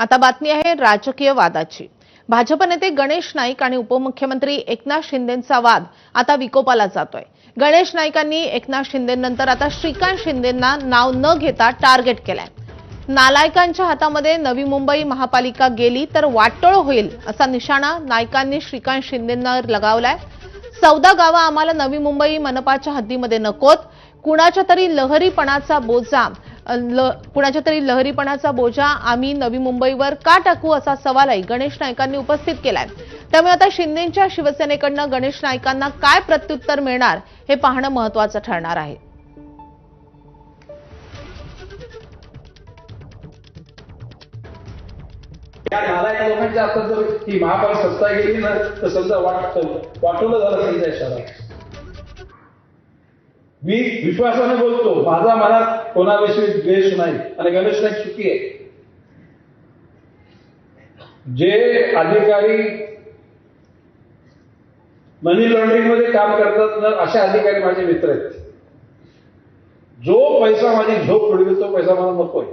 आता बातमी आहे राजकीय वादाची. भाजप नेते गणेश नाईक आणि उपमुख्यमंत्री एकनाथ शिंदेचा वाद आता विकोपाला जातोय. गणेश नाईकांनी एकनाथ शिंदेनंतर आता श्रीकांत शिंदेंना नाव न घेता टार्गेट केलंय. नालायकांच्या हातामध्ये नवी मुंबई महापालिका गेली तर वाटोळ होईल असा निशाणा नायकांनी श्रीकांत शिंदेंना लगावलाय. चौदा गावं आम्हाला नवी मुंबई मनपाच्या हद्दीमध्ये नकोत. कुणाच्या तरी लहरीपणाचा बोजा ल- कुणाच्या तरी लहरीपणाचा बोजा आम्ही नवी मुंबईवर का टाकू असा सवालही गणेश नाईकांनी उपस्थित केलाय. त्यामुळे आता शिंदेच्या शिवसेनेकडनं गणेश नाईकांना काय प्रत्युत्तर मिळणार हे पाहणं महत्वाचं ठरणार आहे. या जर ही महापालिका सत्ता गेली ना तर समजा वाटवलं झालं समजा शहरात. मी विश्वासाने बोलतो माझा मनात कोणाविषयी द्वेष नाही आणि गणेश नाईक चुकी आहे. जे अधिकारी मनी लॉन्ड्रिंगमध्ये काम करतात ना असे अधिकारी माझे मित्र आहेत. जो पैसा माझी झोप उडवी तो पैसा मला नकोय.